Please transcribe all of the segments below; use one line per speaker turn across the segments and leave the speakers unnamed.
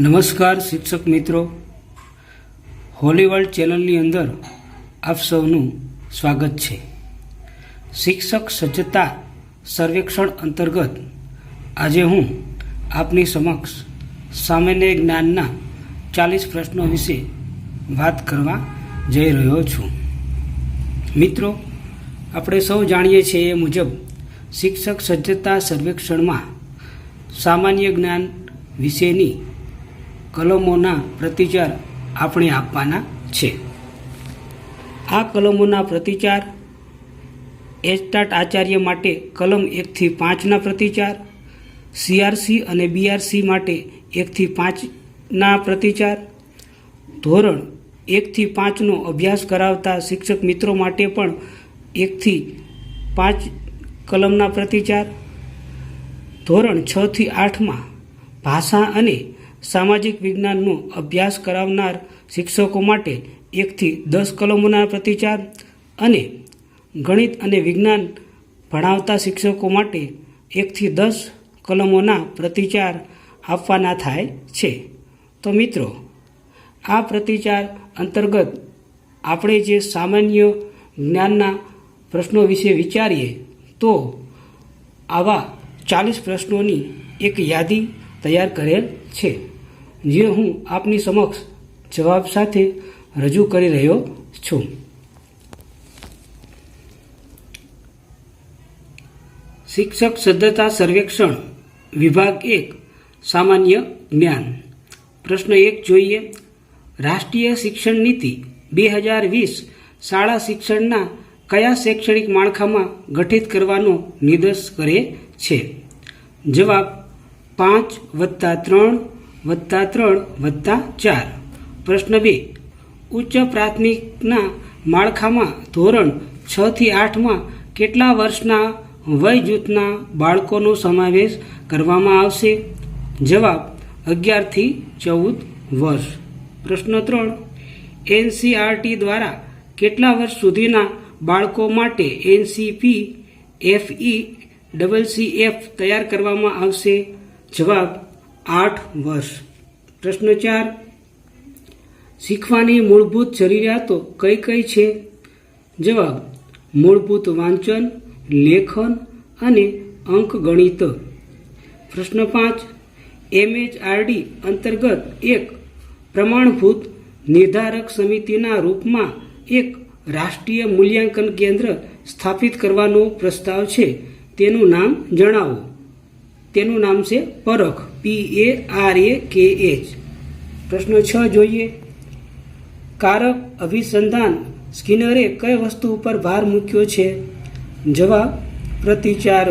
નમસ્કાર શિક્ષક મિત્રો. હોલી વર્લ્ડ ચેનલની અંદર આપ સૌનું સ્વાગત છે. શિક્ષક સજ્જતા સર્વેક્ષણ અંતર્ગત આજે હું આપની સમક્ષ સામાન્ય જ્ઞાનના ચાલીસ પ્રશ્નો વિશે વાત કરવા જઈ રહ્યો છું. મિત્રો, આપણે સૌ જાણીએ છીએ એ મુજબ શિક્ષક સજ્જતા સર્વેક્ષણમાં સામાન્ય જ્ઞાન વિશેની કલમોના પ્રતિચાર આપણે આપવાના છે. આ કલમોના પ્રતિચાર એચટાટ આચાર્ય માટે કલમ એકથી પાંચના પ્રતિચાર, સીઆરસી અને બીઆરસી માટે એકથી પાંચના પ્રતિચાર, ધોરણ એકથી પાંચનો અભ્યાસ કરાવતા શિક્ષક મિત્રો માટે પણ એકથી પાંચ કલમના પ્રતિચાર, ધોરણ છથી આઠમાં ભાષા અને સામાજિક વિજ્ઞાનનો અભ્યાસ કરાવનાર શિક્ષકો માટે એકથી દસ કલમોના પ્રતિચાર અને ગણિત અને વિજ્ઞાન ભણાવતા શિક્ષકો માટે એકથી દસ કલમોના પ્રતિચાર આપવાના થાય છે. તો મિત્રો, આ પ્રતિચાર અંતર્ગત આપણે જે સામાન્ય જ્ઞાનના પ્રશ્નો વિશે વિચારીએ, તો આવા ચાલીસ પ્રશ્નોની એક યાદી તૈયાર કરેલ છે. જે હું આપની સમક્ષ જવાબ સાથે રજૂ કરી રહ્યો છું. શિક્ષક સદ્ધતા સર્વેક્ષણ વિભાગ એક, સામાન્ય જ્ઞાન. પ્રશ્ન એક જોઈએ, રાષ્ટ્રીય શિક્ષણ નીતિ બે હજાર વીસ શાળા શિક્ષણના કયા શૈક્ષણિક માળખામાં ગઠિત કરવાનો નિર્દેશ કરે છે? જવાબ પાંચ વત્તા ત્રણ વત્તા ત્રણ વત્તા ચાર. પ્રશ્ન બે. ઉચ્ચ પ્રાથમિકના માળખામાં ધોરણ છ થી આઠમાં કેટલા વર્ષના વય જૂથના બાળકોનો સમાવેશ કરવામાં આવશે? જવાબ અગિયારથી ચૌદ વર્ષ. પ્રશ્ન ત્રણ. એનસીઆરટી દ્વારા કેટલા વર્ષ સુધીના બાળકો માટે NCP, FE double C F તૈયાર કરવામાં આવશે? જવાબ આઠ વર્ષ. પ્રશ્ન ચાર, શીખવાની મૂળભૂત જરૂરિયાતો કઈ કઈ છે? જવાબ, મૂળભૂત વાંચન, લેખન અને અંકગણિત પ્રશ્ન પાંચ, એમએચઆરડી અંતર્ગત એક પ્રમાણભૂત નિર્ધારક સમિતિના રૂપમાં એક રાષ્ટ્રીય મૂલ્યાંકન કેન્દ્ર સ્થાપિત કરવાનો પ્રસ્તાવ છે. તેનું નામ જણાવો. તેનું નામ છે પરખ પી એ આર એ કે એચ પ્રશ્ન છ જોઈએ. કારક અભિસંધાન સ્કિનરે કઈ વસ્તુ ઉપર ભાર મૂક્યો છે? જવાબ પ્રતિચાર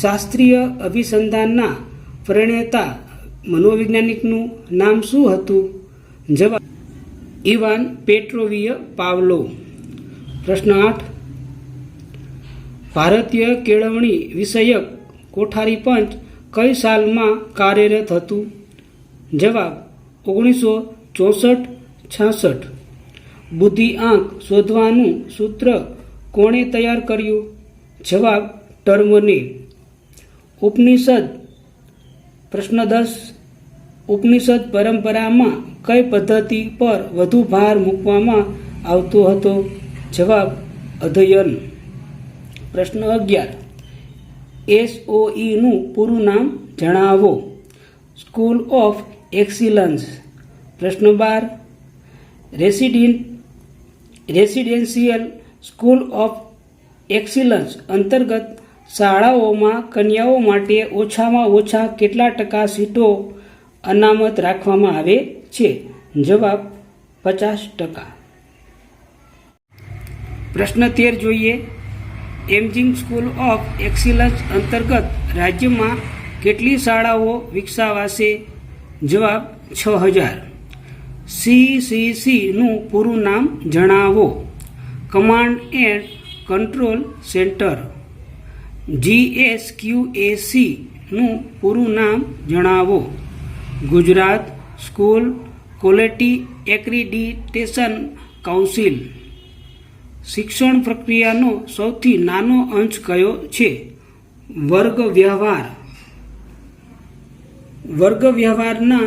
શાસ્ત્રીય અભિસંધાનના પ્રણેતા મનોવૈજ્ઞાનિકનું નામ શું હતું? જવાબ, ઇવાન પેટ્રોવિય પાવલો. પ્રશ્ન આઠ, ભારતીય કેળવણી વિષયક કોઠારી પંચ કઈ સાલમાં કાર્યરત હતું? જવાબ, ઓગણીસો ચોસઠ છાસઠ. બુદ્ધિ આંક શોધવાનું સૂત્ર કોણે તૈયાર કર્યું? જવાબ, ટર્મને. ઉપનિષદ. પ્રશ્ન દસ ઉપનિષદ પરંપરામાં કઈ પદ્ધતિ પર વધુ ભાર મૂકવામાં આવતો હતો? જવાબ, અધ્યયન. પ્રશ્ન અગિયાર. એસઓઈનું પૂરું નામ જણાવો. સ્કૂલ ઓફ એક્સિલન્સ પ્રશ્ન બાર. Resident residential school of excellence અંતર્ગત શાળાઓમાં કન્યાઓ માટે ઓછામાં ઓછા કેટલા ટકા સીટો અનામત રાખવામાં આવે છે? જવાબ પચાસ ટકા. પ્રશ્ન તેર જોઈએ. એમજિંગ સ્કૂલ ઓફ એક્સિલન્સ અંતર્ગત રાજ્યમાં કેટલી શાળાઓ વિકસાવાશે? જવાબ, છ હજાર. સીસીસીનું પૂરું નામ જણાવો. Command and control centre. જીએસક્યુએસીનું પૂરું નામ જણાવો. Gujarat school quality accreditation council. શિક્ષણ પ્રક્રિયાનો સૌથી નાનો અંશ કયો છે? વર્ગ વ્યવહાર. વર્ગ વ્યવહારના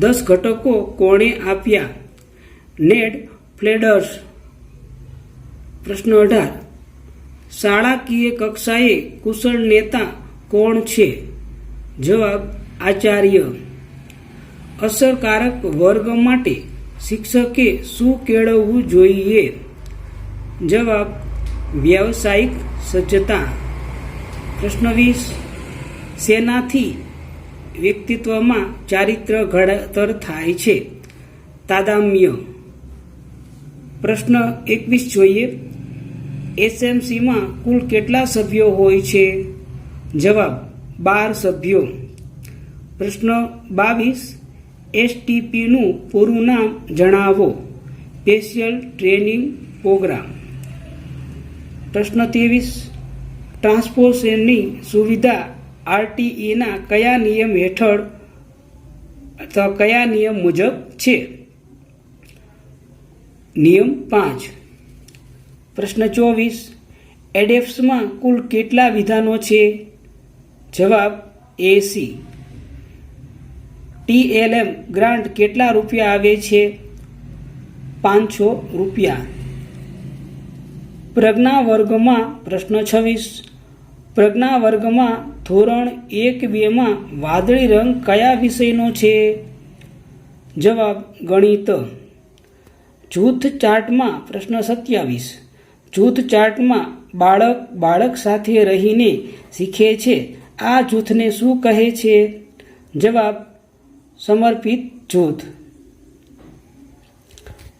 દસ ઘટકો કોણે આપ્યા? નેડ ફ્લેડર્સ. પ્રશ્ન અઢાર. શાળાકીય કક્ષાએ કુશળ નેતા કોણ છે? જવાબ આચાર્ય. અસરકારક વર્ગ માટે શિક્ષકે શું કેળવવું જોઈએ? જવાબ, વ્યાવસાયિક સજ્જતા. પ્રશ્ન વીસ શેનાથી વ્યક્તિત્વમાં ચારિત્ર ઘડતર થાય છે. તાદામ્ય. પ્રશ્ન એકવીસ જોઈએ. એસએમસીમાં કુલ કેટલા સભ્યો હોય છે? જવાબ, બાર સભ્યો. પ્રશ્ન બાવીસ એસટીપીનું પૂરું નામ જણાવો. સ્પેશિયલ ટ્રેનિંગ પ્રોગ્રામ પ્રશ્ન ત્રેવીસ. ટ્રાન્સપોર્ટેશનની સુવિધા આરટીઈના કયા નિયમ હેઠળ અથવા કયા નિયમ મુજબ છે? નિયમ પાંચ. પ્રશ્ન ચોવીસ. એડેપ્સમાં કુલ કેટલા વિધાનો છે? જવાબ એસી ટીએલએમ ગ્રાન્ટ કેટલા રૂપિયા આવે છે? પાંચસો રૂપિયા. પ્રજ્ઞા વર્ગમાં પ્રશ્ન છવ્વીસ. પ્રજ્ઞા વર્ગમાં ધોરણ એક બેમાં વાદળી રંગ કયા વિષયનો છે? જવાબ ગણિત. જૂથ ચાર્ટમાં પ્રશ્ન સત્યાવીસ. જૂથ ચાર્ટમાં બાળક બાળક સાથે રહીને શીખે છે. આ જૂથને શું કહે છે? જવાબ સમર્પિત જૂથ.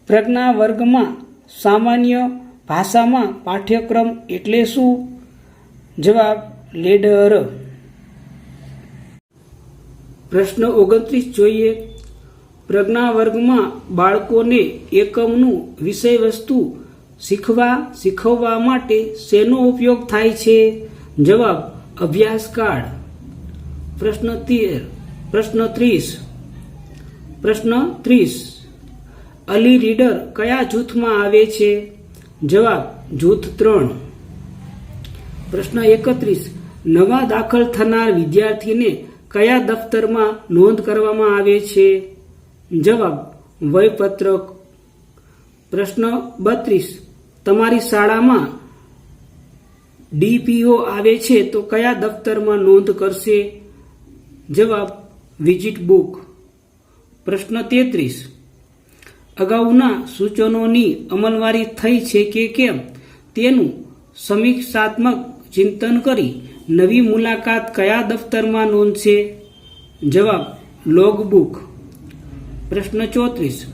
પ્રજ્ઞા વર્ગમાં સામાન્ય ભાષામાં પાઠ્યક્રમ એટલે શું? જવાબ, લેડર. પ્રશ્ન ઓગણત્રીસ જોઈએ. પ્રજ્ઞા વર્ગમાં બાળકોને એકમનું વિષય વસ્તુ શીખવા, શીખવવા માટે શેનો ઉપયોગ થાય છે? જવાબ અભ્યાસ કાર્ડ પ્રશ્ન તેર, પ્રશ્ન ત્રીસ. પ્રશ્ન ત્રીસ. અલી રીડર કયા જૂથમાં આવે છે? જવાબ, જૂથ ત્રણ. પ્રશ્ન એકત્રીસ. નવા દાખલ થનાર વિદ્યાર્થીને કયા દફતરમાં નોંધ કરવામાં આવે છે? જવાબ, વયપત્રક. પ્રશ્ન બત્રીસ. તમારી શાળામાં ડીપીઓ આવે છે તો કયા દફતરમાં નોંધ કરશે? જવાબ, વિઝિટ બુક. પ્રશ્ન તેત્રીસ. અગાઉના સૂચનોની અમલવારી થઈ છે કે કેમ? તેનું સમીક્ષાત્મક ચિંતન કરી નવી મુલાકાત કયા દફતરમાં નોંધશે? જવાબ લોગબુક પ્રશ્ન ચોત્રીસ.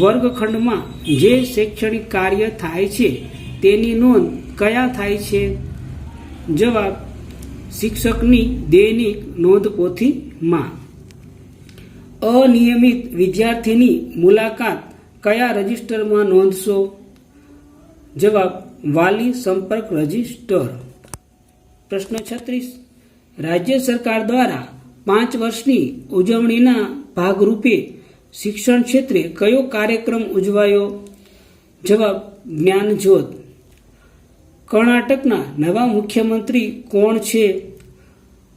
વર્ગખંડમાં જે શૈક્ષણિક કાર્ય થાય છે તેની નોંધ કયા થાય છે? જવાબ, શિક્ષકની દૈનિક નોંધપોથીમાં. અનિયમિત વિદ્યાર્થીની મુલાકાત કયા રજિસ્ટરમાં નોંધશો? જવાબ, વાલી સંપર્ક રજિસ્ટર. પ્રશ્ન છત્રીસ. રાજ્ય સરકાર દ્વારા પાંચ વર્ષની ઉજવણીના ભાગરૂપે શિક્ષણ ક્ષેત્રે કયો કાર્યક્રમ ઉજવાયો? જવાબ, જ્ઞાનજ્યોત. કર્ણાટકના નવા મુખ્યમંત્રી કોણ છે?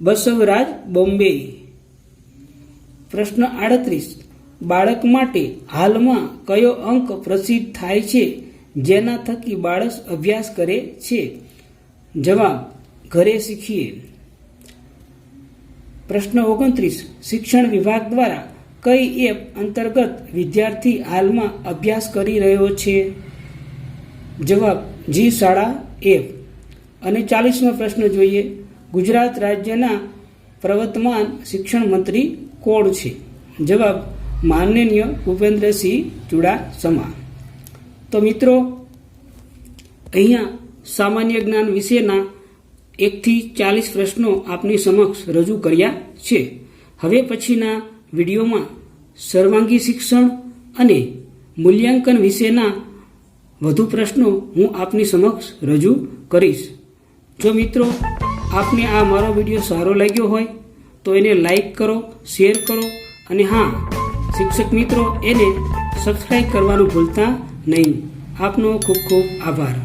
બસવરાજ બોમ્બે. પ્રશ્ન આડત્રીસ. બાળક માટે હાલમાં કયો અંક પ્રસિદ્ધ થાય છે? જેના થકી બાળક અભ્યાસ કરે છે? જવાબ, ઘરે શીખીએ. પ્રશ્ન ઓગણત્રીસ. શિક્ષણ વિભાગ દ્વારા કઈ એપ અંતર્ગત વિદ્યાર્થી હાલમાં અભ્યાસ કરી રહ્યો છે? જવાબ, જી શાળા એપ. અને ચાલીસમો પ્રશ્ન જોઈએ. ગુજરાત રાજ્યના પ્રવર્તમાન શિક્ષણ મંત્રી કોણ છે? જવાબ માનનીય ભૂપેન્દ્રસિંહ ચુડાસમા. તો મિત્રો, અહીંયા સામાન્ય જ્ઞાન વિશેના એકથી ચાલીસ પ્રશ્નો આપની સમક્ષ રજૂ કર્યા છે. હવે પછીના વિડીયોમાં સર્વાંગી શિક્ષણ અને મૂલ્યાંકન વિશેના વધુ પ્રશ્નો હું આપની સમક્ષ રજૂ કરીશ. જો મિત્રો, આપને આ મારો વીડિયો સારો લાગ્યો હોય તો એને લાઈક કરો શેર કરો અને હા, શિક્ષક મિત્રો, એને સબસ્ક્રાઈબ કરવાનું ભૂલતા નહીં. આપનો ખૂબ ખૂબ આભાર.